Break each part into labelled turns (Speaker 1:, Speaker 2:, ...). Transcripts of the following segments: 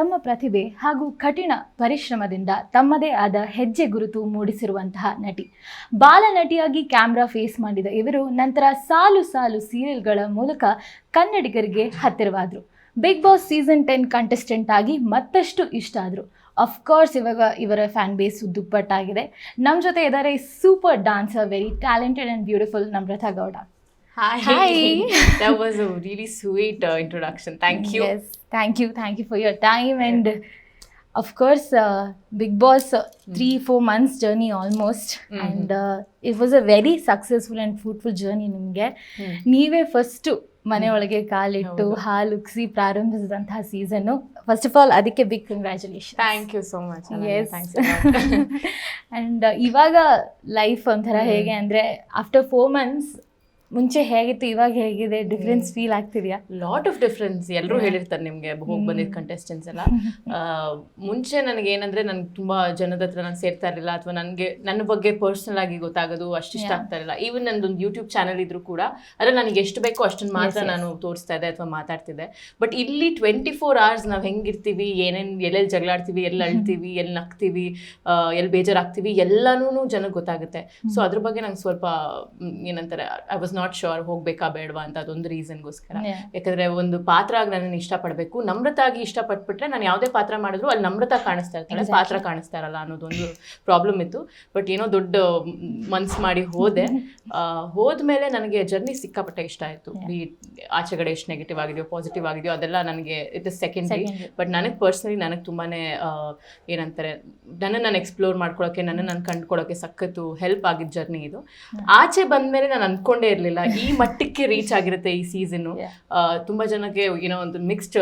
Speaker 1: ತಮ್ಮ ಪ್ರತಿಭೆ ಹಾಗೂ ಕಠಿಣ ಪರಿಶ್ರಮದಿಂದ ತಮ್ಮದೇ ಆದ ಹೆಜ್ಜೆ ಗುರುತು ಮೂಡಿಸಿರುವಂತಹ ನಟಿ ಬಾಲ ನಟಿಯಾಗಿ ಕ್ಯಾಮ್ರಾ ಫೇಸ್ ಮಾಡಿದ ಇವರು ನಂತರ ಸಾಲು ಸಾಲು ಸೀರಿಯಲ್ಗಳ ಮೂಲಕ ಕನ್ನಡಿಗರಿಗೆ ಹತ್ತಿರವಾದರು Bigg Boss season ten contestant ಆಗಿ ಮತ್ತಷ್ಟು ಇಷ್ಟ ಆದರು ಅಫ್ಕೋರ್ಸ್ ಇವಾಗ ಇವರ ಫ್ಯಾನ್ ಬೇಸ್ ದುಪ್ಪಟ್ಟಾಗಿದೆ ನಮ್ಮ ಜೊತೆ ಇದ್ದಾರೆ super dancer very talented and beautiful Namratha Gowda
Speaker 2: Hi.
Speaker 1: Hi.
Speaker 2: that was a really sweet uh, introduction. Thank you.
Speaker 1: Yes, thank you thank you for your time and of course Bigg Boss three four months
Speaker 2: journey
Speaker 1: almost and it was a very successful and fruitful journey ನಿಮಗೆ. ನೀವೇ first ಮನೆಯೊಳಗೆ ಕಾಲಿಟ್ಟು
Speaker 2: ಹಾಲು
Speaker 1: ಉಕ್ಸಿ ಪ್ರಾರಂಭಿಸಿದಂತಹ ಸೀಸನ್ನು first of all ಅದಕ್ಕೆ big congratulation thank
Speaker 2: you so much
Speaker 1: and ಇವಾಗ ಲೈಫ್ ಒಂಥರ ಹೇಗೆ ಅಂದರೆ ಆಫ್ಟರ್ ಫೋರ್ ಮಂತ್ಸ್ ಮುಂಚೆ ಹೇಗಿತ್ತು ಇವಾಗ ಹೇಗಿದೆ ಡಿಫ್ರೆನ್ಸ್ ಫೀಲ್ ಆಗ್ತಿದ್ಯಾ?
Speaker 2: ಲಾಟ್ ಆಫ್ ಡಿಫ್ರೆನ್ಸ್ ಎಲ್ಲರೂ ಹೇಳಿರ್ತಾರೆ ನಿಮಗೆ ಹೋಗಿ ಬಂದಿದ್ದ ಕಂಟೆಸ್ಟೆಂಟ್ಸ್ ಎಲ್ಲ. ಮುಂಚೆ ನನಗೆ ಏನಂದ್ರೆ ನನ್ಗೆ ತುಂಬಾ ಜನದ ಹತ್ರ ನಾನು ಸೇರ್ತಾ ಇರಲಿಲ್ಲ ಅಥವಾ ನನಗೆ ನನ್ನ ಬಗ್ಗೆ ಪರ್ಸನಲ್ ಆಗಿ ಗೊತ್ತಾಗೋದು ಅಷ್ಟು ಇಷ್ಟ
Speaker 1: Yeah.
Speaker 2: ಆಗ್ತಾ ಇರಲಿಲ್ಲ ಈವನ್ ನಂದೊಂದು ಯೂಟ್ಯೂಬ್ ಚಾನಲ್ ಇದ್ರು ಕೂಡ ಅದ್ರಲ್ಲಿ ನನಗೆ ಎಷ್ಟು ಬೇಕೋ ಅಷ್ಟನ್ನು ಮಾತ್ರ. ನಾನು ತೋರಿಸ್ತಾ ಇದ್ದೆ ಅಥವಾ ಮಾತಾಡ್ತಿದ್ದೆ. ಬಟ್ ಇಲ್ಲಿ ಟ್ವೆಂಟಿ ಫೋರ್ ಅವರ್ಸ್ ನಾವು ಹೆಂಗಿರ್ತೀವಿ ಏನೇನು ಎಲ್ಲೆಲ್ಲಿ ಜಗಳಾಡ್ತೀವಿ ಎಲ್ಲಿ ಅಳ್ತೀವಿ ಎಲ್ಲಿ ನಗ್ತೀವಿ ಎಲ್ಲಿ ಬೇಜಾರಾಗ್ತೀವಿ ಎಲ್ಲನೂ ಜನಕ್ಕೆ ಗೊತ್ತಾಗುತ್ತೆ. ಸೊ ಅದ್ರ ಬಗ್ಗೆ ನಂಗೆ ಸ್ವಲ್ಪ ಏನಂತಾರೆ ಐ ವಾಸ್ ನಾಟ್ ಶೋರ್ ಹೋಗ್ಬೇಕಾ ಬೇಡವಾ ಅಂತ ಅದೊಂದು ರೀಸನ್ಗೋಸ್ಕರ. ಯಾಕಂದ್ರೆ ಒಂದು ಪಾತ್ರ ಆಗಿ ನನ್ನನ್ನು ಇಷ್ಟಪಡಬೇಕು ನಮ್ರತಾಗಿ ಇಷ್ಟಪಟ್ಬಿಟ್ರೆ ನಾನು ಯಾವುದೇ ಪಾತ್ರ ಮಾಡಿದ್ರು ಅಲ್ಲಿ ನಮ್ರತಾ ಕಾಣಿಸ್ತಾ
Speaker 1: ಇರ್ತಾರೆ
Speaker 2: ಪಾತ್ರ ಕಾಣಿಸ್ತಾ ಇರಲ್ಲ ಅನ್ನೋದೊಂದು ಪ್ರಾಬ್ಲಮ್ ಇತ್ತು. ಬಟ್ ಏನೋ ದೊಡ್ಡ ಮನ್ಸ್ ಮಾಡಿ ಹೋದೆ. ಹೋದ್ಮೇಲೆ ನನಗೆ ಜರ್ನಿ ಸಿಕ್ಕಾಪಟ್ಟೆ ಇಷ್ಟ ಆಯಿತು. ಈ ಆಚೆಗಡೆ ಎಷ್ಟು ನೆಗೆಟಿವ್ ಆಗಿದೆಯೋ ಪಾಸಿಟಿವ್ ಆಗಿದೆಯೋ ಅದೆಲ್ಲ ನನಗೆ ಇಟ್ ಇಸ್ ಸೆಕೆಂಡ್ರಿ ಬಟ್ ನನಗೆ ಪರ್ಸ್ನಲಿ ನನಗೆ ತುಂಬಾ ಏನಂತಾರೆ ನನ್ನನ್ನು ನಾನು ಎಕ್ಸ್ಪ್ಲೋರ್ ಮಾಡ್ಕೊಳ್ಳೋಕೆ ನನ್ನ ನಾನು ಕಂಡುಕೊಳ್ಳೋಕೆ ಸಖತ್ತು ಹೆಲ್ಪ್ ಆಗಿದ್ದ ಜರ್ನಿ ಇದು. ಆಚೆ ಬಂದಮೇಲೆ ನಾನು ಅಂದ್ಕೊಂಡೇ ಇರಲಿಲ್ಲ. ಈ ಮಟ್ಟಕ್ಕೆ ರೀಚ್ ಆಗಿರುತ್ತೆ ಈ ಸೀಸನ್ನು ತುಂಬಾ ಜನಕ್ಕೆ ಏನೋ ಒಂದು ಮಿಕ್ಸ್ಡ್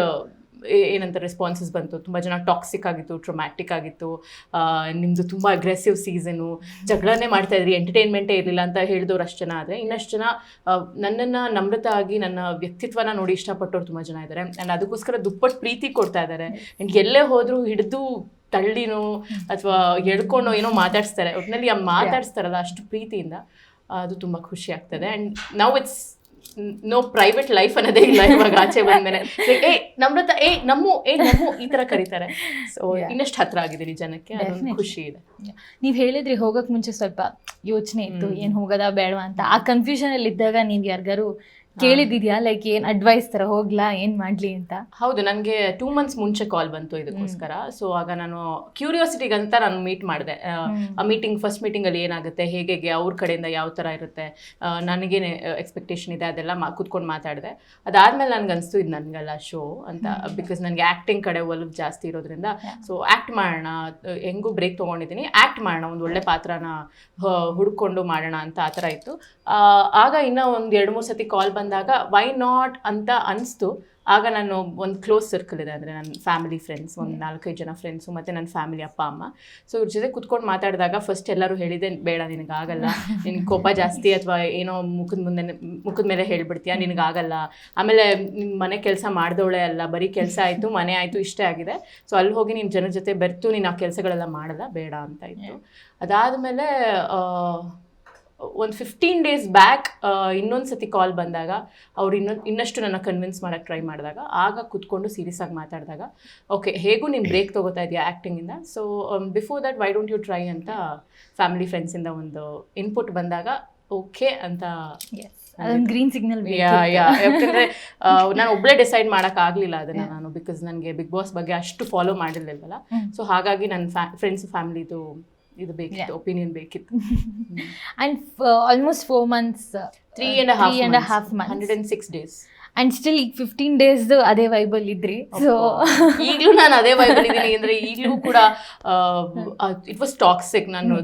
Speaker 2: ಏನಂತ ರೆಸ್ಪಾನ್ಸಸ್ ಬಂತು. ತುಂಬ ಜನ ಟಾಕ್ಸಿಕ್ ಆಗಿತ್ತು ಟ್ರೊಮ್ಯಾಟಿಕ್ ಆಗಿತ್ತು. ನಿಮ್ಮದು ನಿಮ್ದು ತುಂಬ ಅಗ್ರೆಸಿವ್ ಸೀಸನು ಜಗಳನೇ ಮಾಡ್ತಾ ಇದ್ರಿ ಎಂಟರ್ಟೈನ್ಮೆಂಟೇ ಇರಲಿಲ್ಲ ಅಂತ ಹೇಳಿದವ್ರು ಅಷ್ಟು ಜನ ಆದರೆ ಇನ್ನಷ್ಟು ಜನ ನನ್ನನ್ನ ನಮ್ರತ ಆಗಿ ನನ್ನ ವ್ಯಕ್ತಿತ್ವನ ನೋಡಿ ಇಷ್ಟಪಟ್ಟವ್ರು ತುಂಬ ಜನ ಇದ್ದಾರೆ ಆ್ಯಂಡ್ ಅದಕ್ಕೋಸ್ಕರ ದುಪ್ಪಟ್ಟು ಪ್ರೀತಿ ಕೊಡ್ತಾ ಇದ್ದಾರೆ ಆ್ಯಂಡ್ ಎಲ್ಲೇ ಹೋದರೂ ಹಿಡಿದು ತಳ್ಳಿನೋ ಅಥವಾ ಎಳ್ಕೊಂಡು ಏನೋ ಮಾತಾಡಿಸ್ತಾರೆ. ಒಟ್ಟಿನಲ್ಲಿ ಮಾತಾಡಿಸ್ತಾರಲ್ಲ ಅಷ್ಟು ಪ್ರೀತಿಯಿಂದ. ಅದು ತುಂಬ ಖುಷಿ ಆಗ್ತದೆ. ಆ್ಯಂಡ್ ನಾವು ಇಟ್ಸ್ ನೋ ಪ್ರೈವೇಟ್ ಲೈಫ್ ಅನ್ನೋದೇ ಇಲ್ಲ ಇವಾಗ ಆಚೆ ಬಂದ್ಮೇಲೆ. ಏ ನಮ್ರತ ಏ ನಮ್ಮ ಏ ನಮ್ಮ ಈ ತರ ಕರೀತಾರೆ. ಸೊ. ಇನ್ನಷ್ಟು ಹತ್ರ ಆಗಿದ್ದೀನಿ ಜನಕ್ಕೆ ಖುಷಿ ಇದೆ.
Speaker 1: ನೀವ್ ಹೇಳಿದ್ರಿ ಹೋಗಕ್ ಮುಂಚೆ ಸ್ವಲ್ಪ ಯೋಚನೆ ಇತ್ತು. ಏನ್ ಹೋಗದ ಬೇಡವಾ ಅಂತ. ಆ ಕನ್ಫ್ಯೂಷನ್ ಅಲ್ಲಿ ಇದ್ದಾಗ ನೀವ್ ಯಾರಿಗಾರು ಕೇಳಿದಿದ್ಯಾ ಲೈಕ್ ಏನ್ ಅಡ್ವೈಸ್ ತರ ಹೋಗ್ಲಾ? ಏನ್ ಮಾಡ್ಲಿ ಅಂತ?
Speaker 2: ಹೌದು ನನಗೆ ಟೂ ಮಂತ್ಸ್ ಮುಂಚೆ ಕಾಲ್ ಬಂತು ಇದಕ್ಕೋಸ್ಕರ. ಸೊ ಆಗ ನಾನು ಕ್ಯೂರಿಯಾಸಿಟಿಗಂತ ನಾನು ಮೀಟ್ ಮಾಡಿದೆ. ಆ ಮೀಟಿಂಗ್ ಫಸ್ಟ್ ಮೀಟಿಂಗ್ ಅಲ್ಲಿ ಏನಾಗುತ್ತೆ ಹೇಗೆ ಅವ್ರ ಕಡೆಯಿಂದ ಯಾವ ತರ ಇರುತ್ತೆ ನನಗೇನೆ ಎಕ್ಸ್ಪೆಕ್ಟೇಷನ್ ಇದೆ ಅದೆಲ್ಲ ಕುತ್ಕೊಂಡು ಕೂತ್ಕೊಂಡು ಮಾತಾಡಿದೆ. ಅದಾದ್ಮೇಲೆ ನನಗೆ ಅನಿಸ್ತು ಇದು ನನಗಲ್ಲ ಶೋ ಅಂತ ಬಿಕಾಸ್ ನನಗೆ ಆಕ್ಟಿಂಗ್ ಕಡೆ ಒಲವು ಜಾಸ್ತಿ ಇರೋದ್ರಿಂದ. ಸೊ ಆಕ್ಟ್ ಮಾಡೋಣ ಹೆಂಗೂ ಬ್ರೇಕ್ ತೊಗೊಂಡಿದ್ದೀನಿ. ಆಕ್ಟ್ ಮಾಡೋಣ ಒಂದು ಒಳ್ಳೆ ಪಾತ್ರನ ಹುಡ್ಕೊಂಡು ಮಾಡೋಣ ಅಂತ ಆ ಥರ ಇತ್ತು. ಆಗ ಇನ್ನೂ ಒಂದು ಎರಡು ಮೂರು ಸತಿ ಕಾಲ್ ಬಂದಾಗ ವೈ ನಾಟ್ ಅಂತ ಅನಿಸ್ತು. ಆಗ ನಾನು ಒಂದು ಕ್ಲೋಸ್ ಸರ್ಕಲ್ ಇದೆ. ಅಂದರೆ ನನ್ನ ಫ್ಯಾಮಿಲಿ ಫ್ರೆಂಡ್ಸ್ ಒಂದು ನಾಲ್ಕೈದು ಜನ ಫ್ರೆಂಡ್ಸು ಮತ್ತು ನನ್ನ ಫ್ಯಾಮಿಲಿ ಅಪ್ಪ ಅಮ್ಮ. ಸೊ ಇವ್ರ ಜೊತೆ ಕುತ್ಕೊಂಡು ಮಾತಾಡಿದಾಗ ಫಸ್ಟ್ ಎಲ್ಲರೂ ಹೇಳಿದೆ ಬೇಡ ನಿನಗಾಗಲ್ಲ. ನಿನಗೆ ಕೋಪ ಜಾಸ್ತಿ ಅಥವಾ ಏನೋ ಮುಖದ ಮುಂದೆ ಮುಖದ ಮೇಲೆ ಹೇಳ್ಬಿಡ್ತೀಯ? ನಿನಗಾಗಲ್ಲ. ಆಮೇಲೆ ನಿನ್ನ ಮನೆ ಕೆಲಸ ಮಾಡ್ದವಳೆ ಅಲ್ಲ ಬರೀ ಕೆಲಸ ಆಯಿತು ಮನೆ ಆಯಿತು ಇಷ್ಟೇ ಆಗಿದೆ. ಸೊ ಅಲ್ಲಿ ಹೋಗಿ ನೀನು ಜನರ ಜೊತೆ ಬೆರೆತು ನೀನು ಆ ಕೆಲಸಗಳೆಲ್ಲ ಮಾಡಲ್ಲ ಬೇಡ ಅಂತ ಇತ್ತು. ಅದಾದಮೇಲೆ ಒಂದು ಫಿಫ್ಟೀನ್ ಡೇಸ್ ಬ್ಯಾಕ್ ಇನ್ನೊಂದು ಸತಿ ಕಾಲ್ ಬಂದಾಗ ಅವ್ರು ಇನ್ನೊಂದು ಇನ್ನಷ್ಟು ನನ್ನ ಕನ್ವಿನ್ಸ್ ಮಾಡೋಕ್ಕೆ ಟ್ರೈ ಮಾಡಿದಾಗ ಆಗ ಕುತ್ಕೊಂಡು ಸೀರಿಯಸ್ ಆಗಿ ಮಾತಾಡಿದಾಗ ಓಕೆ ಹೇಗೂ ನೀನು ಬ್ರೇಕ್ ತೊಗೋತಾ ಇದೆಯಾ ಆ್ಯಕ್ಟಿಂಗಿಂದ so before that why don't you try ಅಂತ ಫ್ಯಾಮಿಲಿ ಫ್ರೆಂಡ್ಸಿಂದ ಒಂದು ಇನ್ಪುಟ್ ಬಂದಾಗ ಓಕೆ ಅಂತ
Speaker 1: ಅದೊಂದು ಗ್ರೀನ್ ಸಿಗ್ನಲ್
Speaker 2: ಯಾಕಂದ್ರೆ ನಾನು ಒಬ್ಬಳೇ ಡಿಸೈಡ್ ಮಾಡಕ್ ಆಗ್ಲಿಲ್ಲ ಅದನ್ನ ನಾನು ಬಿಕಾಸ್ ನನಗೆ ಬಿಗ್ ಬಾಸ್ ಬಗ್ಗೆ ಅಷ್ಟು ಫಾಲೋ ಮಾಡಿರ್ಲಿಲ್ವಲ್ಲ?
Speaker 1: ಹ್ಮ್.
Speaker 2: ಸೊ ಹಾಗಾಗಿ ನನ್ನ ಫ್ರೆಂಡ್ಸ್ ಫ್ಯಾಮಿಲಿದು ಇದು ಬೇಕಿತ್ತು ಒಪಿನಿಯನ್ ಬೇಕಿತ್ತು.
Speaker 1: And almost four months
Speaker 2: three and half
Speaker 1: and half month
Speaker 2: hundred and six days
Speaker 1: and still ಈಗ ಫಿಫ್ಟೀನ್ ಡೇಸ್ ಅದೇ ವೈಬಲ್ ಇದ್ರಿ. ಸೊ
Speaker 2: ಈಗಲೂ ನಾನು ಅದೇ ವೈಬಲ್ ಇದ್ದೀನಿ. ಅಂದ್ರೆ ಈಗಲೂ ಕೂಡ ಇಟ್ ವಾಸ್ ಟಾಕ್ಸಿಕ್ ನಾನು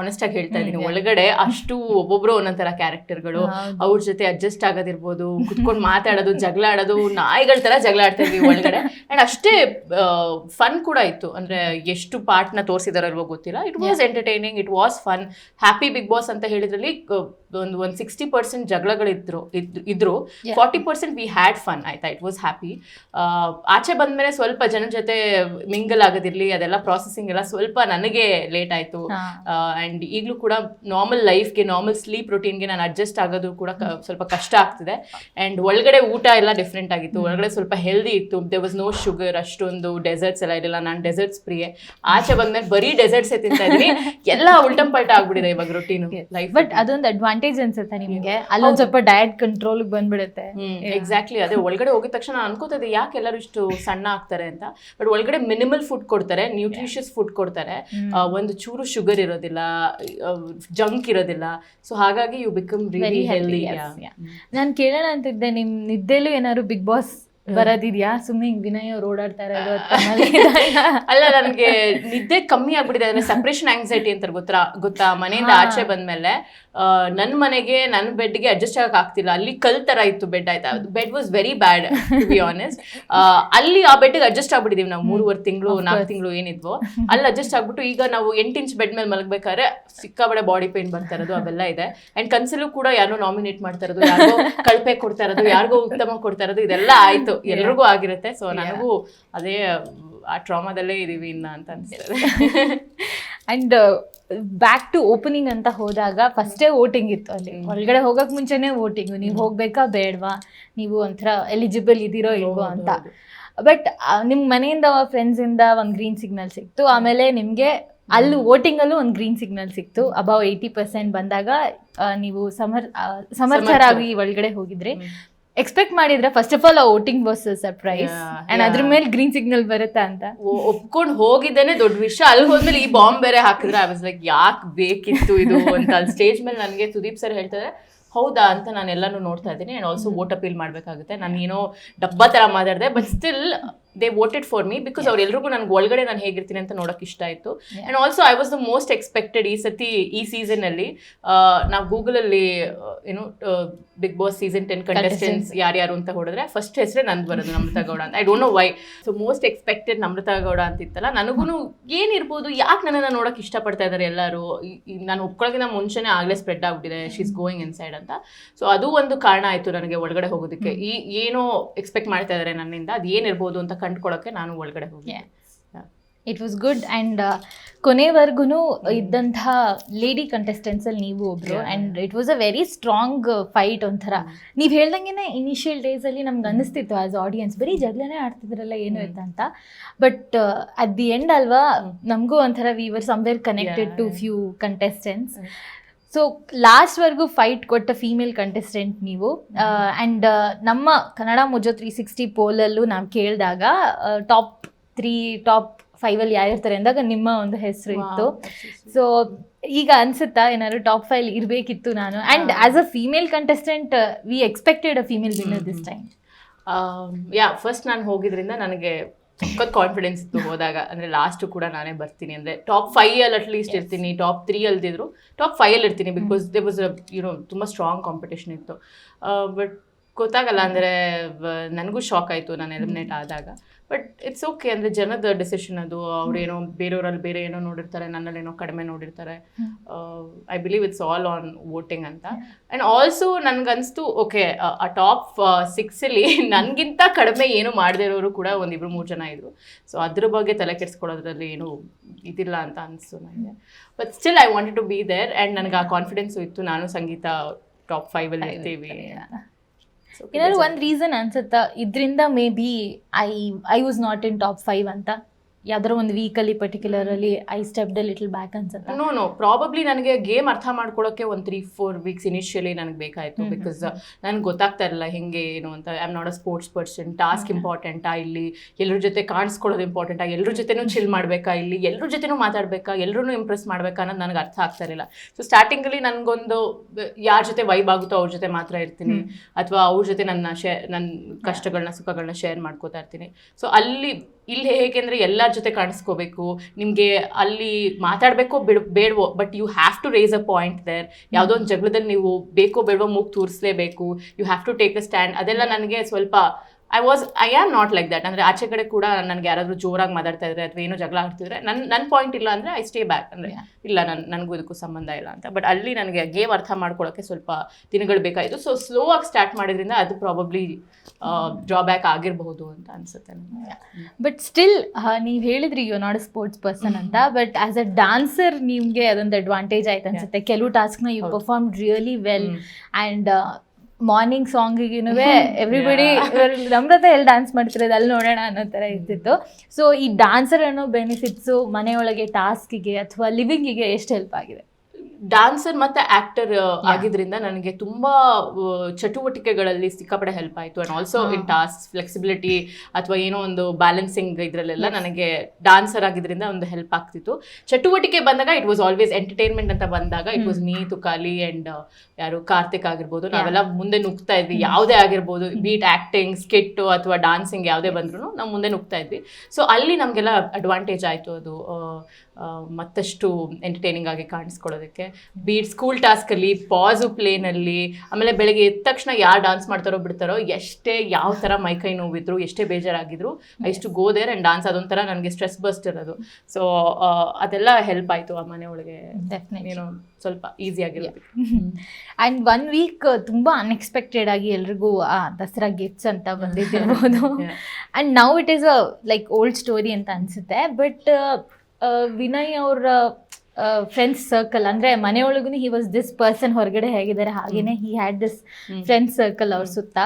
Speaker 2: ಆನೆಸ್ಟ್ ಆಗಿ ಹೇಳ್ತಾ ಇದ್ದೀನಿ. ಒಳಗಡೆ ಅಷ್ಟು ಒಬ್ಬೊಬ್ರು ಒಂದೊಂಥರ ಕ್ಯಾರೆಕ್ಟರ್ಗಳು. ಅವ್ರ ಜೊತೆ ಅಡ್ಜಸ್ಟ್ ಆಗೋದಿರ್ಬೋದು ಕುತ್ಕೊಂಡು ಮಾತಾಡೋದು ಜಗಳ ಆಡೋದು ನಾಯಿಗಳ ತರ ಜಗಳ ಆಡ್ತಾ ಇದ್ವಿ ಒಳಗಡೆ. ಅಂಡ್ ಅಷ್ಟೇ ಫನ್ ಕೂಡ ಇತ್ತು. ಅಂದ್ರೆ ಎಷ್ಟು ಪಾರ್ಟ್ನ ತೋರಿಸಿದಾರಲ್ವೋ ಗೊತ್ತಿಲ್ಲ. It was entertaining it was fun happy Bigg Boss ಅಂತ ಹೇಳಿದ್ರಲ್ಲಿ ಒಂದು ಒಂದು ಸಿಕ್ಸ್ಟಿ ಪರ್ಸೆಂಟ್ ಜಗಳಗಳಿದ್ರು ಇದ್ರು. Forty percent we had fun ಆಯ್ತಾ ಇಟ್ ವಾಸ್ ಹ್ಯಾಪಿ ಆಚೆ ಬಂದ್ಮೇಲೆ ಸ್ವಲ್ಪ ಜನ ಜೊತೆ ಮಿಂಗಲ್ ಆಗೋದಿರಲಿ ಅದೆಲ್ಲ ಪ್ರಾಸೆಸಿಂಗ್ ಎಲ್ಲ ಸ್ವಲ್ಪ ನನಗೆ ಲೇಟ್ ಆಯಿತು. ಆ್ಯಂಡ್ ಈಗಲೂ ಕೂಡ ನಾರ್ಮಲ್ ಲೈಫ್ಗೆ ನಾರ್ಮಲ್ ಸ್ಲೀಪ್ ರೊಟೀನ್ಗೆ ನಾನು ಅಡ್ಜಸ್ಟ್ ಆಗೋದು ಕೂಡ ಸ್ವಲ್ಪ ಕಷ್ಟ ಆಗ್ತಿದೆ. ಆ್ಯಂಡ್ ಒಳಗಡೆ ಊಟ ಎಲ್ಲ ಡಿಫ್ರೆಂಟ್ ಆಗಿತ್ತು. ಒಳಗಡೆ ಸ್ವಲ್ಪ ಹೆಲ್ದಿ ಇತ್ತು. ದೆ ವಾಸ್ ನೋ ಶುಗರ್ ಅಷ್ಟೊಂದು ಡೆಸರ್ಟ್ಸ್ ಎಲ್ಲ ಇರಲಿಲ್ಲ. ನಾನು ಡೆಸರ್ಟ್ಸ್ ಪ್ರಿಯೆ. ಆಚೆ ಬಂದ್ಮೇಲೆ ಬರೀ ಡೆಸರ್ಟ್ಸೇ ತಿಂತಾ ಇದ್ದೀನಿ. ಎಲ್ಲ ಉಲ್ಟಂ ಪಲ್ಟ ಆಗ್ಬಿಟ್ಟಿದೆ ಇವಾಗ ರೊಟೀನು ಲೈಫ್
Speaker 1: ಬಟ್ ಅದೊಂದು ಅಡ್ವಾಂಟೇಜ್ ಅನ್ಸುತ್ತೆ ನಿಮಗೆ. ಅಲ್ಲೊಂದು ಸ್ವಲ್ಪ ಡಯಟ್ ಕಂಟ್ರೋಲ್ ಬಂದ್ಬಿಡುತ್ತೆ.
Speaker 2: ಎಕ್ಸಾಕ್ಟ್ಲಿ ಅದೇ ಒಳಗಡೆ ಹೋಗಿದ ತಕ್ಷಣ ಅನ್ಕೋತದೆ ಯಾಕೆ ಎಲ್ಲರೂ ಇಷ್ಟು ಸಣ್ಣ ಆಗ್ತಾರೆ ಅಂತ? ಬಟ್ ಒಳಗಡೆ ಮಿನಿಮಲ್ ಫುಡ್ ಕೊಡ್ತಾರೆ ನ್ಯೂಟ್ರಿಷಿಯಸ್ ಫುಡ್ ಕೊಡ್ತಾರೆ. ಒಂದು ಚೂರು ಶುಗರ್ ಇರೋದಿಲ್ಲ ಜಂಕ್ ಇರೋದಿಲ್ಲ. ಸೊ ಹಾಗಾಗಿ ಯು ಬಿಕಮ್ ರಿಯಲಿ ಹೆಲ್ದಿ
Speaker 1: ನಾನು ಕೇಳೋಣ ಅಂತಿದ್ದೆ ನಿಮ್ ನಿದ್ದೆಲೂ ಏನಾದ್ರು ಬಿಗ್ ಬಾಸ್ ಬರೋದಿದ್ಯಾ? ಸುಮ್ಮನೆ ಹಿಂಗ್ ವಿನಯ್ ಅವ್ರು ಓಡಾಡ್ತಾ ಇರೋದು
Speaker 2: ಅಲ್ಲ ನನಗೆ ನಿದ್ದೆ ಕಮ್ಮಿ ಆಗ್ಬಿಟ್ಟಿದೆ. ಅಂದ್ರೆ ಸಪ್ರೇಷನ್ ಆಂಗ್ಸೈಟಿ ಅಂತ ಗೊತ್ತಾ ಗೊತ್ತಾ? ಮನೆಯಿಂದ. ಆಚೆ ಬಂದ್ಮೇಲೆ ನನ್ನ ಮನೆಗೆ ನನ್ನ ಬೆಡ್ಗೆ ಅಡ್ಜಸ್ಟ್ ಆಗಕ್ಕೆ ಆಗ್ತಿಲ್ಲ. ಅಲ್ಲಿ ಕಲ್ ತರ ಇತ್ತು ಬೆಡ್ ಆಯ್ತಾ? Bed was very bad to be honest ಅಲ್ಲಿ ಆ ಬೆಡ್ಗೆ ಅಡ್ಜಸ್ಟ್ ಆಗ್ಬಿಟ್ಟಿದೀವಿ ನಾವು. ಮೂರುವರೆ ತಿಂಗಳು ನಾಲ್ಕು ತಿಂಗಳು ಏನಿದ್ವು. ಅಲ್ಲಿ ಅಡ್ಜಸ್ಟ್ ಆಗ್ಬಿಟ್ಟು ಈಗ ನಾವು ಎಂಟು ಇಂಚ್ ಬೆಡ್ ಮೇಲೆ ಮಲಗಬೇಕಾದ್ರೆ ಸಿಕ್ಕಾಬಡೆ ಬಾಡಿ ಪೇನ್ ಬರ್ತಾ ಇರೋದು ಅವೆಲ್ಲ ಇದೆ. ಅಂಡ್ ಕನ್ಸಲ್ಲೂ ಕೂಡ ಯಾರೋ ನಾಮಿನೇಟ್ ಮಾಡ್ತಾ ಇರೋದು ಯಾರಿಗೋ ಕಳಪೆ ಕೊಡ್ತಾ ಇರೋದು ಯಾರಿಗೋ ಉತ್ತಮ ಕೊಡ್ತಾ ಇರೋದು ಇದೆಲ್ಲ ಆಯ್ತು. ಎಲ್ರಿಗೂ ಆಗಿರುತ್ತೆ. ಸೊ ನನಗೂ ಅದೇ ಆ ಟ್ರಾಮಾದಲ್ಲೇ ಇದೀವಿ ಇನ್ನ ಅಂತ ಅನ್ಸ್ತದೆ
Speaker 1: ಅಂಡ್ ಬ್ಯಾಕ್ ಟು ಓಪನಿಂಗ್ ಅಂತ ಹೋದಾಗ ಫಸ್ಟೇ ವೋಟಿಂಗ್ ಇತ್ತು ಅಲ್ಲಿ. ಒಳಗಡೆ ಹೋಗಕ್ ಮುಂಚೆನೆ ವೋಟಿಂಗ್ ನೀವು ಹೋಗ್ಬೇಕಾ ಬೇಡವಾ? ನೀವು ಒಂಥರ ಎಲಿಜಿಬಲ್ ಇದೀರೋ ಇಲ್ವೋ ಅಂತ. ಬಟ್ ನಿಮ್ ಮನೆಯಿಂದ ಫ್ರೆಂಡ್ಸ್ ಇಂದ ಒಂದ್ ಗ್ರೀನ್ ಸಿಗ್ನಲ್ ಸಿಕ್ತು. ಆಮೇಲೆ ನಿಮ್ಗೆ ಅಲ್ಲಿ ವೋಟಿಂಗ್ ಅಲ್ಲೂ ಒಂದು ಗ್ರೀನ್ ಸಿಗ್ನಲ್ ಸಿಕ್ತು. ಅಬೌವ್ ಏಯ್ಟಿ ಪರ್ಸೆಂಟ್ ಬಂದಾಗ ನೀವು ಸಮರ್ ಸಮರ್ಥರಾಗಿ ಒಳಗಡೆ ಹೋಗಿದ್ರಿ. ಎಕ್ಸ್ಪೆಕ್ಟ್ ಮಾಡಿದ್ರೆ ಫಸ್ಟ್ ಆಫ್ ಆಲ್ ಆ ವೋಟಿಂಗ್ ವಾಸ್ ಸರ್ಪ್ರೈಸ್ ಅಂಡ್ ಅದ್ರ ಮೇಲೆ ಗ್ರೀನ್ ಸಿಗ್ನಲ್ ಬರುತ್ತೆ ಅಂತ.
Speaker 2: ಒಪ್ಕೊಂಡು ಹೋಗಿದ್ದೇನೆ ದೊಡ್ಡ ವಿಷಯ. ಅಲ್ಲಿ ಹೋದ್ಮೇಲೆ ಈ ಬಾಂಬ್ ಬೇರೆ ಹಾಕಿದ್ರೆ ಐ ವಾಸ್ ಲೈಕ್ ಯಾಕೆ ಬೇಕಿತ್ತು ಇದು ಅಂತ. ಅಲ್ಲಿ ಸ್ಟೇಜ್ ಮೇಲೆ ನನಗೆ ಸುದೀಪ್ ಸರ್ ಹೇಳ್ತಾರೆ ಹೌದಾ ಅಂತ ನಾನು ಎಲ್ಲಾನು ನೋಡ್ತಾ ಇದ್ದೀನಿ. ಆ್ಯಂಡ್ ಆಲ್ಸೋ ವೋಟ್ ಅಪೀಲ್ ಮಾಡಬೇಕಾಗುತ್ತೆ. ನಾನು ಏನೋ ಡಬ್ಬ ಥರ ಮಾತಾಡಿದೆ but still they voted for me because ಅವ್ರೆಲ್ರಿಗೂ ನನ್ಗೆ ಒಳಗಡೆ ನಾನು ಹೇಗಿರ್ತೀನಿ ಅಂತ ನೋಡೋಕೆ ಇಷ್ಟ ಆಯಿತು. And also I was the most expected ಈ ಸತಿ ಈ ಸೀಸನಲ್ಲಿ ನಾವು ಗೂಗಲಲ್ಲಿ ಏನು Bigg Boss season ten contestants ಯಾರ್ಯಾರು ಅಂತ ಹೊಡೆದ್ರೆ ಫಸ್ಟ್ ಹೆಸರೇ ನಂದು ಬರೋದು ನಮ್ರತಾ ಗೌಡ ಅಂತ. I don't know why so most expected Namratha Gowda ಅಂತಿತ್ತಲ್ಲ ನನಗೂ ಏನಿರ್ಬೋದು ಯಾಕೆ ನನ್ನನ್ನು ನೋಡೋಕೆ ಇಷ್ಟಪಡ್ತಾ ಇದ್ದಾರೆ ಎಲ್ಲರೂ? ನಾನು ಒಪ್ಕೊಳ್ಳೋಕ್ಕಿಂತ ಮುಂಚೆನೇ ಆಗಲೇ ಸ್ಪ್ರೆಡ್ ಆಗ್ಬಿಟ್ಟಿದೆ ಇಸ್ ಗೋಯಿಂಗ್ ಇನ್ಸೈಡ್ ಅಂತ. ಸೊ ಅದು ಒಂದು ಕಾರಣ ಆಯಿತು ನನಗೆ ಒಳಗಡೆ ಹೋಗೋದಕ್ಕೆ. ಈ ಏನೋ ಎಕ್ಸ್ಪೆಕ್ಟ್ ಮಾಡ್ತಾ ಇದ್ದಾರೆ ನನ್ನಿಂದ ಅದು ಏನಿರ್ಬೋದು ಅಂತ ಕಂಡ್ಕೊಳ್ಳೋಕೆ ನಾನು ಒಳಗಡೆ ಹೋಗಿ
Speaker 1: ಇಟ್ ವಾಸ್ ಗುಡ್ ಆ್ಯಂಡ್ ಕೊನೆವರೆಗೂ ಇದ್ದಂತಹ ಲೇಡಿ ಕಂಟೆಸ್ಟೆಂಟ್ಸ್ ಅಲ್ಲಿ ನೀವು ಒಬ್ರು. And it was a very strong fight ಒಂಥರ ನೀವು ಹೇಳ್ದಂಗೆ ಇನಿಷಿಯಲ್ ಡೇಸ್ ಅಲ್ಲಿ ನಮ್ಗೆ ಅನ್ನಿಸ್ತಿತ್ತು ಆಸ್ ಆಡಿಯನ್ಸ್ ಬರೀ ಜಗಳನೇ ಆಡ್ತಿದ್ರಲ್ಲ ಏನು. ಇತ್ತು ಅಂತ ಬಟ್ ಅಟ್ ದಿ ಎಂಡ್ ಅಲ್ವಾ ನಮಗೂ ಒಂಥರ we were somewhere connected to. Few contestants. So ಲಾಸ್ಟ್ವರೆಗೂ fight ಕೊಟ್ಟ ಫೀಮೇಲ್ ಕಂಟೆಸ್ಟೆಂಟ್ ನೀವು ಆ್ಯಂಡ್ ನಮ್ಮ ಕನ್ನಡ ಮುಜೋ ತ್ರೀ ಸಿಕ್ಸ್ಟಿ ಪೋಲಲ್ಲೂ ನಾವು ಕೇಳಿದಾಗ ಟಾಪ್ ತ್ರೀ ಟಾಪ್ ಫೈವಲ್ಲಿ ಯಾರಿರ್ತಾರೆ ಅಂದಾಗ ನಿಮ್ಮ ಒಂದು ಹೆಸರು ಇತ್ತು. ಸೊ ಈಗ ಅನ್ಸುತ್ತಾ ಏನಾದ್ರು ಟಾಪ್ ಫೈವ್ ಇರಬೇಕಿತ್ತು ನಾನು? And. As a female contestant we expected a female winner this time
Speaker 2: yeah first ನಾನು ಹೋಗಿದ್ರಿಂದ ನನಗೆ ಸಖತ್ ಕಾನ್ಫಿಡೆನ್ಸ್ ಇತ್ತು ಹೋದಾಗ. ಅಂದರೆ ಲಾಸ್ಟ್ ಕೂಡ ನಾನೇ ಬರ್ತೀನಿ. ಅಂದರೆ ಟಾಪ್ ಫೈವ್ ಅಲ್ಲಿ ಅಟ್ಲೀಸ್ಟ್ ಇರ್ತೀನಿ. ಟಾಪ್ ತ್ರೀ ಅಲ್ದಿದ್ರು ಟಾಪ್ ಫೈವ್ ಅಲ್ಲಿ ಇರ್ತೀನಿ because they was you know ತುಂಬ ಸ್ಟ್ರಾಂಗ್ ಕಾಂಪಿಟೇಷನ್ ಇತ್ತು. ಬಟ್ ಗೊತ್ತಾಗಲ್ಲ ಅಂದರೆ ನನಗೂ ಶಾಕ್ ಆಯಿತು ನಾನು ಎಲಿಮಿನೇಟ್ ಆದಾಗ. ಬಟ್ ಇಟ್ಸ್ ಓಕೆ ಅಂದರೆ ಜನದ ಡಿಸಿಷನ್ ಅದು. ಅವ್ರೇನೋ ಬೇರೆಯವರಲ್ಲಿ ಬೇರೆ ಏನೋ ನೋಡಿರ್ತಾರೆ ನನ್ನಲ್ಲಿ ಏನೋ ಕಡಿಮೆ ನೋಡಿರ್ತಾರೆ. I believe it's all on voting ಅಂತ. ಆ್ಯಂಡ್ ಆಲ್ಸೋ ನನ್ಗನ್ಸ್ತು ಓಕೆ ಆ ಟಾಪ್ ಸಿಕ್ಸಲ್ಲಿ ನನಗಿಂತ ಕಡಿಮೆ ಏನು ಮಾಡದೇ ಇರೋರು ಕೂಡ ಒಂದಿಬ್ರು ಮೂರು ಜನ ಇದ್ರು. ಸೊ ಅದ್ರ ಬಗ್ಗೆ ತಲೆ ಕೆಡಿಸ್ಕೊಳ್ಳೋದ್ರಲ್ಲಿ ಏನು ಇದಿಲ್ಲ ಅಂತ ಅನಿಸ್ತು ನನಗೆ but still I wanted to be there and ನನಗೆ ಆ ಕಾನ್ಫಿಡೆನ್ಸು ಇತ್ತು. ನಾನು ಸಂಗೀತ ಟಾಪ್ ಫೈವಲ್ಲಿ ಇರ್ತೀವಿ
Speaker 1: ಏನಾದ್ರು ಒಂದು ರೀಸನ್ ಅನ್ಸುತ್ತಾ? ಇದರಿಂದ maybe I I was not in top five ಅಂತ. ಯಾವ್ದಾರ ಒಂದು ವೀಕಲ್ಲಿ ಪರ್ಟಿಕ್ಯುಲರಲ್ಲಿ ಐ ಸ್ಟೆಪ್ಡ್ ಲಿಟಲ್ ಬ್ಯಾಕ್ ಅನ್ಸುತ್ತೆ?
Speaker 2: ನೋ ನೋ ಪ್ರಾಬಬ್ಲಿ ನನಗೆ ಗೇಮ್ ಅರ್ಥ ಮಾಡ್ಕೊಳ್ಳೋಕೆ ಒಂದು ತ್ರೀ ಫೋರ್ ವೀಕ್ಸ್ ಇನಿಷಿಯಲಿ ನನಗೆ ಬೇಕಾಯಿತು ಬಿಕಾಸ್ ನನಗೆ ಗೊತ್ತಾಗ್ತಾ ಇರಲಿಲ್ಲ ಹೆಂಗೆ ಏನು ಅಂತ. I am not a sports person task ಇಂಪಾರ್ಟೆಂಟಾ ಇಲ್ಲಿ? ಎಲ್ಲರ ಜೊತೆ ಕಾಣಿಸ್ಕೊಳ್ಳೋದು ಇಂಪಾರ್ಟೆಂಟಾ ಎಲ್ಲರ ಜೊತೆನೂ ಚಿಲ್ ಮಾಡಬೇಕಾ ಇಲ್ಲಿ? ಎಲ್ಲರ ಜೊತೆನೂ ಮಾತಾಡಬೇಕಾ? ಎಲ್ಲರೂ ಇಂಪ್ರೆಸ್ ಮಾಡಬೇಕಾ ಅನ್ನೋದು ನನಗೆ ಅರ್ಥ ಆಗ್ತಾ ಇರಲಿಲ್ಲ. ಸೊ ಸ್ಟಾರ್ಟಿಂಗಲ್ಲಿ ನನಗೊಂದು ಯಾರ ಜೊತೆ ವೈಬ್ ಆಗುತ್ತೋ ಅವ್ರ ಜೊತೆ ಮಾತ್ರ ಇರ್ತೀನಿ. ಅಥವಾ ಅವ್ರ ಜೊತೆ ನನ್ನ ಶೇರ್ ನನ್ನ ಕಷ್ಟಗಳನ್ನ ಸುಖಗಳನ್ನ ಶೇರ್ ಮಾಡ್ಕೋತಾ ಇರ್ತೀನಿ. ಸೊ ಅಲ್ಲಿ ಇಲ್ಲಿ ಹೇಗೆಂದ್ರೆ ಎಲ್ಲರ ಜೊತೆ ಕಾಣಿಸ್ಕೋಬೇಕು, ನಿಮಗೆ ಅಲ್ಲಿ ಮಾತಾಡಬೇಕೋ ಬಿಡ್, ಬೇಡವೋ but you have to raise a point there ಯಾವುದೋ ಒಂದು ಜಗಳದಲ್ಲಿ ನೀವು ಬೇಕೋ ಬೇಡವೋ ಮೂಗ್ ತೋರಿಸ್ಲೇಬೇಕು you have to take a stand ಅದೆಲ್ಲ ನನಗೆ ಸ್ವಲ್ಪ I was I am not like that ಅಂದ್ರೆ ಆಚೆ ಕಡೆ ಕೂಡ ನನಗೆ ಯಾರಾದ್ರೂ ಜೋರಾಗಿ ಮಾತಾಡ್ತಾ ಇದ್ರೆ ಅಥವಾ ಏನೋ ಜಗಳ ಆಗ್ತಿದ್ರೆ ನನ್ನ ನನ್ನ ಪಾಯಿಂಟ್ ಇಲ್ಲ ಅಂದ್ರೆ ಐ ಸ್ಟೇ ಬ್ಯಾಕ್ ಅಂದ್ರೆ. ಇಲ್ಲ ನನ್ನ ನನಗೂ ಇದಕ್ಕೂ ಸಂಬಂಧ ಇಲ್ಲ ಅಂತ. ಬಟ್ ಅಲ್ಲಿ ನನಗೆ ಗೇಮ್ ಅರ್ಥ ಮಾಡ್ಕೊಳ್ಳೋಕ್ಕೆ ಸ್ವಲ್ಪ ದಿನಗಳು ಬೇಕಾಯಿತು. ಸೊ ಸ್ಲೋ ಆಗಿ ಸ್ಟಾರ್ಟ್ ಮಾಡಿದ್ರಿಂದ ಅದು ಪ್ರಾಬಬ್ಲಿ ಡ್ರಾಬ್ಯಾಕ್ ಆಗಿರಬಹುದು ಅಂತ ಅನ್ಸುತ್ತೆ ನನಗೆ.
Speaker 1: ಬಟ್ ಸ್ಟಿಲ್ ನೀವು ಹೇಳಿದ್ರಿ you not a sports person ಅಂತ. ಬಟ್ ಆಸ್ ಅ ಡಾನ್ಸರ್ ನಿಮ್ಗೆ ಅದೊಂದು ಅಡ್ವಾಂಟೇಜ್ ಆಯ್ತು ಅನ್ಸುತ್ತೆ. ಕೆಲವು ಟಾಸ್ಕ್ನ you. Perform really well
Speaker 2: and
Speaker 1: and morning ಸಾಂಗಿಗೂ everybody ನಮ್ರತೆ ಎಲ್ಲಿ ಡ್ಯಾನ್ಸ್ ಮಾಡ್ತಿರೋದು ಅಲ್ಲಿ ನೋಡೋಣ ಅನ್ನೋ ಥರ ಇರ್ತಿತ್ತು. ಸೊ ಈ ಡಾನ್ಸರ್ ಅನ್ನೋ ಬೆನಿಫಿಟ್ಸು ಮನೆಯೊಳಗೆ ಟಾಸ್ಕಿಗೆ ಅಥವಾ ಲಿವಿಂಗಿಗೆ ಎಷ್ಟು ಹೆಲ್ಪ್ ಆಗಿದೆ?
Speaker 2: ಡಾನ್ಸರ್ ಮತ್ತೆ ಆಕ್ಟರ್ ಆಗಿದ್ರಿಂದ ನನಗೆ ತುಂಬಾ ಚಟುವಟಿಕೆಗಳಲ್ಲಿ ಸಿಕ್ಕಾಪಡೆ ಹೆಲ್ಪ್ ಆಯಿತು. And also in task flexibility ಅಥವಾ ಏನೋ ಒಂದು ಬ್ಯಾಲೆನ್ಸಿಂಗ್ ಇದ್ರಲ್ಲೆಲ್ಲ ನನಗೆ ಡಾನ್ಸರ್ ಆಗಿದ್ರಿಂದ ಒಂದು ಹೆಲ್ಪ್ ಆಗ್ತಿತ್ತು. ಚಟುವಟಿಕೆ ಬಂದಾಗ ಇಟ್ ವಾಸ್ ಆಲ್ವೇಸ್ ಎಂಟರ್ಟೈನ್ಮೆಂಟ್ ಅಂತ ಬಂದಾಗ ಇಟ್ ವಾಸ್ ನೀ ತುಕಾಲಿ ಅಂಡ್ ಯಾರು ಕಾರ್ತಿಕ್ ಆಗಿರ್ಬೋದು. ನಾವೆಲ್ಲ ಮುಂದೆ ನುಗ್ತಾ ಇದ್ವಿ. ಯಾವುದೇ ಆಗಿರ್ಬೋದು ಬೀಟ್ ಆಕ್ಟಿಂಗ್ ಸ್ಕಿಟ್ ಅಥವಾ ಡಾನ್ಸಿಂಗ್ ಯಾವುದೇ ಬಂದ್ರು ನಾವು ಮುಂದೆ ನುಗ್ತಾ ಇದ್ವಿ. ಸೊ ಅಲ್ಲಿ ನಮಗೆಲ್ಲ ಅಡ್ವಾಂಟೇಜ್ ಆಯಿತು ಅದು ಮತ್ತಷ್ಟು ಎಂಟರ್ಟೈನಿಂಗ್ ಆಗಿ ಕಾಣಿಸ್ಕೊಳ್ಳೋದಕ್ಕೆ. ಬೀಟ್ ಸ್ಕೂಲ್ ಟಾಸ್ಕಲ್ಲಿ ಪಾಸು ಪ್ಲೇನಲ್ಲಿ ಆಮೇಲೆ ಬೆಳಗ್ಗೆ ಎದ್ದ ತಕ್ಷಣ ಯಾರು ಡಾನ್ಸ್ ಮಾಡ್ತಾರೋ ಬಿಡ್ತಾರೋ ಎಷ್ಟೇ ಯಾವ ಥರ ಮೈಕೈ ನೋವಿದ್ರು ಎಷ್ಟೇ ಬೇಜಾರಾಗಿದ್ರು ಇಷ್ಟು ಗೋದೇರ್ ಆ್ಯಂಡ್ ಡಾನ್ಸ್ ಅದೊಂಥರ ನನಗೆ ಸ್ಟ್ರೆಸ್ ಬಸ್ಟ್ ಇರೋದು. ಸೊ ಅದೆಲ್ಲ ಹೆಲ್ಪ್ ಆಯಿತು ಆ
Speaker 1: ಮನೆಯೊಳಗೆ
Speaker 2: ಏನೋ ಸ್ವಲ್ಪ ಈಸಿ ಆಗಿಲ್ಲ
Speaker 1: ಆ್ಯಂಡ್ ಒನ್ ವೀಕ್ ತುಂಬ ಅನ್ಎಕ್ಸ್ಪೆಕ್ಟೆಡ್ ಆಗಿ ಎಲ್ರಿಗೂ ಆ ದಸರಾ ಗಿಫ್ಟ್ಸ್ ಅಂತ ಬಂದಿದ್ದಿರ್ಬೋದು. And now it is a like old story ಅಂತ ಅನಿಸುತ್ತೆ. ಬಟ್ ವಿನಯ್ ಅವರ ಫ್ರೆಂಡ್ಸ್ ಸರ್ಕಲ್ ಅಂದ್ರೆ ಮನೆಯೊಳಗೂ ಹಿ ವಾಸ್ ದಿಸ್ ಪರ್ಸನ್ ಹೊರಗಡೆ ಹೇಗಿದ್ದಾರೆ ಹಾಗೇನೆ he had this. Friends circle ಅವ್ರ ಸುತ್ತ.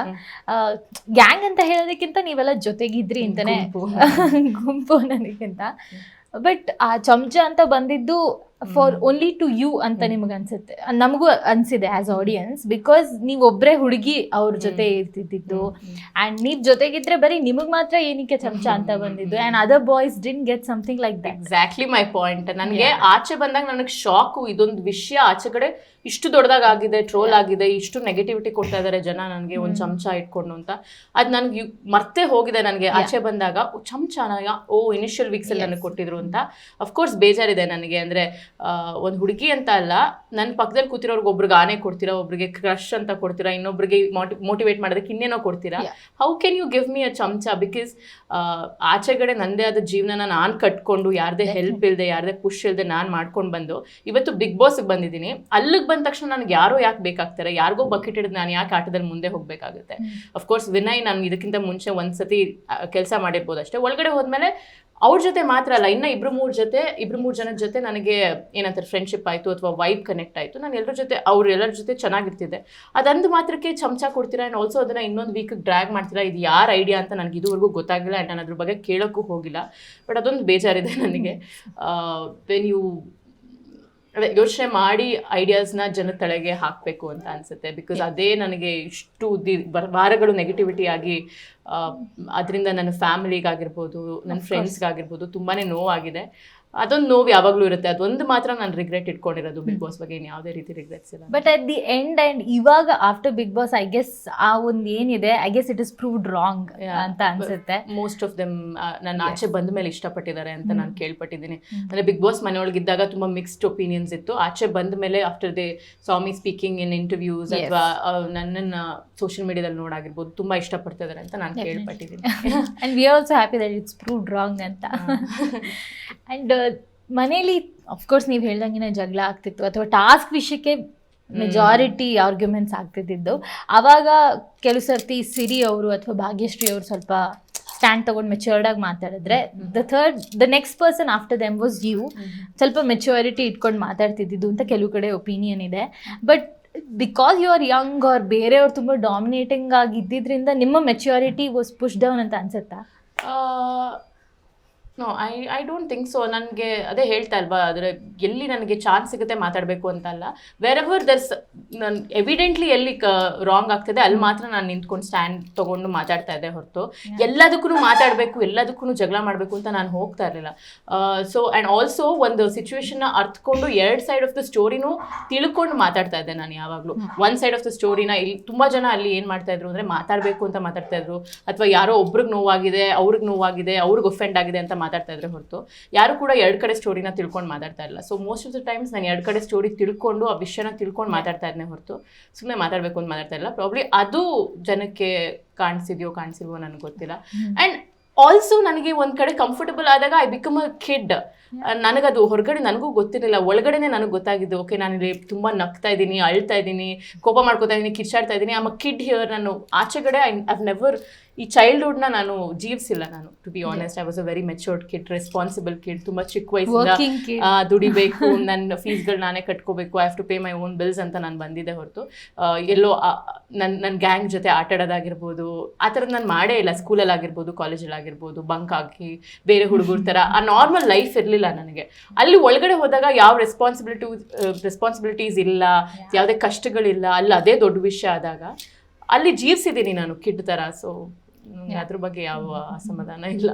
Speaker 1: ಗ್ಯಾಂಗ್ ಅಂತ ಹೇಳೋದಕ್ಕಿಂತ ನೀವೆಲ್ಲ ಜೊತೆಗಿದ್ರಿ ಅಂತಾನೆ.
Speaker 2: ಗುಂಪು.
Speaker 1: ಗುಂಪು ಅನ್ನೋದಕ್ಕಿಂತ ಬಟ್ ಆ ಚಮಚ ಅಂತ ಬಂದಿದ್ದು ಫಾರ್ ಓನ್ಲಿ ಟು ಯು ಅಂತ ನಿಮ್ಗೆ ಅನ್ಸುತ್ತೆ. ನಮಗೂ ಅನ್ಸಿದೆ ಆಸ್ ಆಡಿಯನ್ಸ್ ಬಿಕಾಸ್ ನೀವು ಒಬ್ಬರೇ ಹುಡುಗಿ ಅವ್ರ ಜೊತೆ ಇರ್ತಿದ್ದಿದ್ದು. ಆ್ಯಂಡ್ ನೀವು ಜೊತೆಗಿದ್ರೆ ಬರೀ ನಿಮಗೆ ಮಾತ್ರ ಏನಕ್ಕೆ ಚಮಚ ಅಂತ ಬಂದಿದ್ದು. And other boys didn't get something like that
Speaker 2: exactly my point ನನಗೆ ಆಚೆ ಬಂದಾಗ ನನಗೆ ಶಾಕು ಇದೊಂದು ವಿಷಯ. ಆಚೆ ಕಡೆ ಇಷ್ಟು ದೊಡ್ಡದಾಗಿದೆ ಟ್ರೋಲ್ ಆಗಿದೆ ಇಷ್ಟು ನೆಗೆಟಿವಿಟಿ ಕೊಡ್ತಾ ಇದ್ದಾರೆ ಜನ ನನಗೆ ಒಂದು ಚಮಚ ಇಟ್ಕೊಂಡು ಅಂತ. ಅದು ನನಗೆ ಮರ್ತೆ ಹೋಗಿದೆ ನನಗೆ ಆಚೆ ಬಂದಾಗ. ಚಮಚ ನನಗೆ ಓ ಇನಿಷಿಯಲ್ ವೀಕ್ಸಲ್ಲಿ ನನಗೆ ಕೊಟ್ಟಿದ್ರು ಅಂತ. ಅಫ್ಕೋರ್ಸ್ ಬೇಜಾರಿದೆ ನನಗೆ. ಅಂದ್ರೆ ಒಂದು ಹುಡುಗಿ ಅಂತ ಅಲ್ಲ ನನ್ನ ಪಕ್ಕದಲ್ಲಿ ಕೂತಿರೋರ್ಗೆ ಒಬ್ರಿಗೆ ಆನೆ ಕೊಡ್ತೀರಾ ಒಬ್ರಿಗೆ ಕ್ರಶ್ ಅಂತ ಕೊಡ್ತೀರಾ ಇನ್ನೊಬ್ರಿಗೆ ಮೋಟಿವೇಟ್ ಮಾಡೋದಕ್ಕೆ ಇನ್ನೇನೋ ಕೊಡ್ತೀರಾ. How can you give me a ಚಮಚ? ಬಿಕಾಸ್ ಆಚೆಗಡೆ ನಂದೇ ಆದ ಜೀವನನ ನಾನು ಕಟ್ಕೊಂಡು ಯಾರದೇ ಹೆಲ್ಪ್ ಇಲ್ಲದೆ ಯಾರದೇ ಪುಷ್ ಇಲ್ಲದೆ ನಾನು ಮಾಡ್ಕೊಂಡು ಬಂದು ಇವತ್ತು ಬಿಗ್ ಬಾಸ್ಗೆ ಬಂದಿದ್ದೀನಿ. ಅಲ್ಲಿಗೆ ಬಂದ ತಕ್ಷಣ ನನಗೆ ಯಾರು ಯಾಕೆ ಬೇಕಾಗ್ತಾರೆ? ಯಾರಿಗೋ ಬಕೆಟ್ ಹಿಡಿದು ನಾನು ಯಾಕೆ ಆಟದಲ್ಲಿ ಮುಂದೆ ಹೋಗಬೇಕಾಗುತ್ತೆ? ಅಫ್ಕೋರ್ಸ್ ವಿನಯ್ ನಾನು ಇದಕ್ಕಿಂತ ಮುಂಚೆ ಒಂದ್ಸತಿ ಕೆಲಸ ಮಾಡಿರ್ಬೋದು ಅಷ್ಟೇ. ಒಳಗಡೆ ಹೋದ್ಮೇಲೆ ಅವ್ರ ಜೊತೆ ಮಾತ್ರ ಅಲ್ಲ ಇನ್ನ ಇಬ್ರು ಮೂರು ಜೊತೆ ಇಬ್ರು ಮೂರು ಜನ ಜೊತೆ ನನಗೆ ಏನಂತಾರೆ ಫ್ರೆಂಡ್ಶಿಪ್ ಆಯಿತು ಅಥವಾ ವೈಬ್ ಕನೆಕ್ಟ್ ಆಯಿತು. ನಾನು ಎಲ್ಲರ ಜೊತೆ ಅವ್ರ ಎಲ್ಲರ ಜೊತೆ ಚೆನ್ನಾಗಿರ್ತಿದ್ದೆ. ಅದಂದು ಮಾತ್ರಕ್ಕೆ ಚಮಚ ಕೊಡ್ತೀರಾ ಆ್ಯಂಡ್ ಆಲ್ಸೋ ಅದನ್ನು ಇನ್ನೊಂದು ವೀಕ್ ಡ್ರ್ಯಾಗ್ ಮಾಡ್ತೀರಾ ಇದು ಯಾರ ಐಡಿಯಾ ಅಂತ ನನಗೆ ಇದುವರೆಗೂ ಗೊತ್ತಾಗಿಲ್ಲ ಆ್ಯಂಡ್ ನಾನು ಅದ್ರ ಬಗ್ಗೆ ಕೇಳೋಕ್ಕೂ ಹೋಗಿಲ್ಲ. ಬಟ್ ಅದೊಂದು ಬೇಜಾರಿದೆ ನನಗೆ. ವೆನ್ ಯು ಯೋಚನೆ ಮಾಡಿ ಐಡಿಯಾಸ್ನ ಜನ ತಳೆಗೆ ಹಾಕಬೇಕು ಅಂತ ಅನ್ಸುತ್ತೆ. ಬಿಕಾಸ್ ಅದೇ ನನಗೆ ಇಷ್ಟು ದಿ ವಾರಗಳು ನೆಗೆಟಿವಿಟಿ ಆಗಿ ಅದರಿಂದ ನನ್ನ ಫ್ಯಾಮಿಲಿಗಾಗಿರ್ಬೋದು ನನ್ನ ಫ್ರೆಂಡ್ಸ್ಗಾಗಿರ್ಬೋದು ತುಂಬಾ ನೋವಾಗಿದೆ. ಅದೊಂದು ನೋವು ಯಾವಾಗಲೂ ಇರುತ್ತೆ. ಅದೊಂದು ಮಾತ್ರ ನಾನು ರಿಗ್ರೆಟ್ ಇಟ್ಕೊಂಡಿರೋದು. ಬಿಗ್ ಬಾಸ್ ಬಗ್ಗೆ ಯಾವುದೇ ರೀತಿ ರಿಗ್ರೆಟ್ಸ್ ಇಲ್ಲ.
Speaker 1: But at the end and ಇವಾಗ after Bigg Boss I guess ಆ ಒಂದು ಏನಿದೆ I guess it is proved wrong. ಅಂತ ಅನ್ಸುತ್ತೆ.
Speaker 2: ಮೋಸ್ಟ್ ಆಫ್ ದೆಮ್ ನನ್ನ ಆಚೆ ಬಂದ ಮೇಲೆ ಇಷ್ಟಪಟ್ಟಿದ್ದಾರೆ ಅಂತ ನಾನು ಕೇಳ್ಪಟ್ಟಿದ್ದೀನಿ. ಅಂದರೆ ಬಿಗ್ ಬಾಸ್ ಮನೆಯೊಳಗಿದ್ದಾಗ ತುಂಬ ಮಿಕ್ಸ್ಡ್ ಒಪಿನಿಯನ್ಸ್ ಇತ್ತು. ಆಚೆ ಬಂದ ಮೇಲೆ after they Swami speaking in interviews. ಅಥವಾ ನನ್ನನ್ನು ಸೋಷಿಯಲ್ ಮೀಡಿಯಾದಲ್ಲಿ ನೋಡಾಗಿರ್ಬೋದು ತುಂಬ ಇಷ್ಟಪಡ್ತಿದ್ದಾರೆ ಅಂತ ನಾನು. ಕೇಳ್ಪಟ್ಟಿದ್ದೀನಿ.
Speaker 1: And we also happy that it's proved wrong ಅಂತ. ಆ್ಯಂಡ್ ಮನೇಲಿ ಅಫ್ಕೋರ್ಸ್ ನೀವು ಹೇಳ್ದಂಗೆ ಜಗಳ ಆಗ್ತಿತ್ತು. ಅಥವಾ ಟಾಸ್ಕ್ ವಿಷಯಕ್ಕೆ ಮೆಜಾರಿಟಿ ಆರ್ಗ್ಯುಮೆಂಟ್ಸ್ ಆಗ್ತಿದ್ದಿದ್ದು. ಆವಾಗ ಕೆಲವು ಸರ್ತಿ ಸಿರಿ ಅವರು ಅಥವಾ ಭಾಗ್ಯಶ್ರೀ ಅವರು ಸ್ವಲ್ಪ ಸ್ಟ್ಯಾಂಡ್ ತಗೊಂಡು ಮೆಚೂರ್ಡ್ ಆಗಿ ಮಾತಾಡಿದ್ರೆ the third the next person after them was you ಸ್ವಲ್ಪ ಮೆಚ್ಯೂರಿಟಿ ಇಟ್ಕೊಂಡು ಮಾತಾಡ್ತಿದ್ದಿದ್ದು ಅಂತ ಕೆಲವು ಕಡೆ ಒಪಿನಿಯನ್ ಇದೆ. But because you are young are ಬೇರೆಯವ್ರು ತುಂಬ ಡಾಮಿನೇಟಿಂಗ್ ಆಗಿದ್ದಿದ್ರಿಂದ ನಿಮ್ಮ ಮೆಚ್ಯೂರಿಟಿ ವಾಸ್ ಪುಷ್ ಡೌನ್ ಅಂತ ಅನ್ಸುತ್ತಾ?
Speaker 2: No I I don't think so ನನಗೆ ಅದೇ ಹೇಳ್ತಾ ಇಲ್ವಾ? ಆದರೆ ಎಲ್ಲಿ ನನಗೆ ಚಾನ್ಸ್ ಸಿಗುತ್ತೆ ಮಾತಾಡಬೇಕು ಅಂತಲ್ಲ. ವೆರ್ ಎವರ್ ದರ್ಸ್ ನನ್ ಎವಿಡೆಂಟ್ಲಿ ಎಲ್ಲಿ ರಾಂಗ್ ಆಗ್ತದೆ ಅಲ್ಲಿ ಮಾತ್ರ ನಾನು ನಿಂತ್ಕೊಂಡು ಸ್ಟ್ಯಾಂಡ್ ತೊಗೊಂಡು ಮಾತಾಡ್ತಾ ಇದ್ದೆ ಹೊರತು. ಎಲ್ಲದಕ್ಕೂ ಮಾತಾಡಬೇಕು ಎಲ್ಲದಕ್ಕೂ ಜಗಳ ಮಾಡಬೇಕು ಅಂತ ನಾನು ಹೋಗ್ತಾ ಇರಲಿಲ್ಲ. ಸೊ ಆ್ಯಂಡ್ ಆಲ್ಸೋ ಒಂದು ಸಿಚುವೇಶನ್ನ ಅರ್ಥಕೊಂಡು ಎರಡು ಸೈಡ್ ಆಫ್ ದ ಸ್ಟೋರಿನೂ ತಿಳ್ಕೊಂಡು ಮಾತಾಡ್ತಾ ಇದ್ದೆ ನಾನು ಯಾವಾಗಲೂ. ಒನ್ ಸೈಡ್ ಆಫ್ ದ ಸ್ಟೋರಿನ ಇಲ್ಲಿ ತುಂಬ ಜನ ಅಲ್ಲಿ ಏನು ಮಾಡ್ತಾ ಇದ್ರು ಅಂದರೆ ಮಾತಾಡಬೇಕು ಅಂತ ಮಾತಾಡ್ತಾ ಇದ್ರು. ಅಥವಾ ಯಾರೋ ಒಬ್ರಿಗೆ ನೋವಾಗಿದೆ ಅವ್ರಿಗೆ ನೋವಾಗಿದೆ ಅವ್ರಿಗೆ ಒಫೆಂಡ್ ಆಗಿದೆ ಅಂತ ಮಾತಾಡ್ತಾ ಇದ್ರೆ ಹೊರತು. ಯಾರು ಕೂಡ ಎರಡು ಕಡೆ ಸ್ಟೋರಿನ ತಿಳ್ಕೊಂಡು ಮಾತಾಡ್ತಾ ಇಲ್ಲ so most of the times ನಾನು ಎರಡು ಕಡೆ ಸ್ಟೋರಿ ತಿಳ್ಕೊಂಡು ಆ ವಿಷಯನ ತಿಳ್ಕೊಂಡು ಮಾತಾಡ್ತಾ ಇದ್ದೆ ಹೊರತು. ಸುಮ್ಮನೆ ಮಾತಾಡಬೇಕು ಅಂತ ಮಾತಾಡ್ತಾ ಇಲ್ಲ ಪ್ರಾಬ್ಲಿ ಅದು ಜನಕ್ಕೆ ಕಾಣಿಸಿದ್ಯೋ ಕಾಣಿಸಿಲ್ವೋ ನನಗೆ ಗೊತ್ತಿಲ್ಲ. ಆ್ಯಂಡ್ ಆಲ್ಸೋ ನನಗೆ ಒಂದು ಕಡೆ ಕಂಫರ್ಟಬಲ್ ಆದಾಗ ಐ ಬಿಕಮ್ ಅ ಕಿಡ್ ನನಗದು ಹೊರಗಡೆ ನನಗೂ ಗೊತ್ತಿರಲಿಲ್ಲ. ಒಳಗಡೆನೆ ನನಗೆ ಗೊತ್ತಾಗಿದ್ದು ಓಕೆ ನಾನು ಇಲ್ಲಿ ತುಂಬ ನಗ್ತಾ ಇದ್ದೀನಿ ಅಳ್ತಾ ಇದ್ದೀನಿ ಕೋಪ ಮಾಡ್ಕೋತಾ ಇದ್ದೀನಿ ಕಿರ್ಚಾಡ್ತಾ ಇದ್ದೀನಿ. ಆಮ್ ಕಿಡ್ ಹಿಯರ್ ನಾನು ಆಚೆಗಡೆ ಐ ಐವ್ ನೆವರ್ ಈ ಚೈಲ್ಡ್ಹುಡ್ನ ನಾನು ಜೀವಿಸಿಲ್ಲ ನಾನು to be honest I was a very matured kid responsible kid ತುಂಬ ಚಿಕ್ಕ ವಯಸ್ಸಿಂದ ದುಡಿಬೇಕು ನನ್ನ ಫೀಸ್ಗಳು ನಾನೇ ಕಟ್ಕೋಬೇಕು I have to pay my own bills ಅಂತ ನಾನು ಬಂದಿದ್ದೆ ಹೊರತು. ಎಲ್ಲೋ ನನ್ನ ನನ್ನ ಗ್ಯಾಂಗ್ ಜೊತೆ ಆಟಾಡೋದಾಗಿರ್ಬೋದು ಆ ಥರದ್ದು ನಾನು ಮಾಡೇ ಇಲ್ಲ ಸ್ಕೂಲಲ್ಲಿ ಆಗಿರ್ಬೋದು ಕಾಲೇಜಲ್ಲಿ ಆಗಿರ್ಬೋದು ಬಂಕ್ ಹಾಕಿ ಬೇರೆ ಹುಡುಗರ ಥರ ಆ ನಾರ್ಮಲ್ ಲೈಫ್ ಇರಲಿಲ್ಲ ನನಗೆ. ಅಲ್ಲಿ ಒಳಗಡೆ ಹೋದಾಗ ಯಾವ ರೆಸ್ಪಾನ್ಸಿಬಿಲಿಟಿ ರೆಸ್ಪಾನ್ಸಿಬಿಲಿಟೀಸ್ ಇಲ್ಲ ಯಾವುದೇ ಕಷ್ಟಗಳಿಲ್ಲ ಅಲ್ಲಿ ಅದೇ ದೊಡ್ಡ ವಿಷಯ ಆದಾಗ ಅಲ್ಲಿ ಜೀವಿಸಿದ್ದೀನಿ ನಾನು ಕಿಡ್ ಥರ ಸೊ ಅದ್ರ ಬಗ್ಗೆ ಯಾವ ಅಸಮಾಧಾನ ಇಲ್ಲ.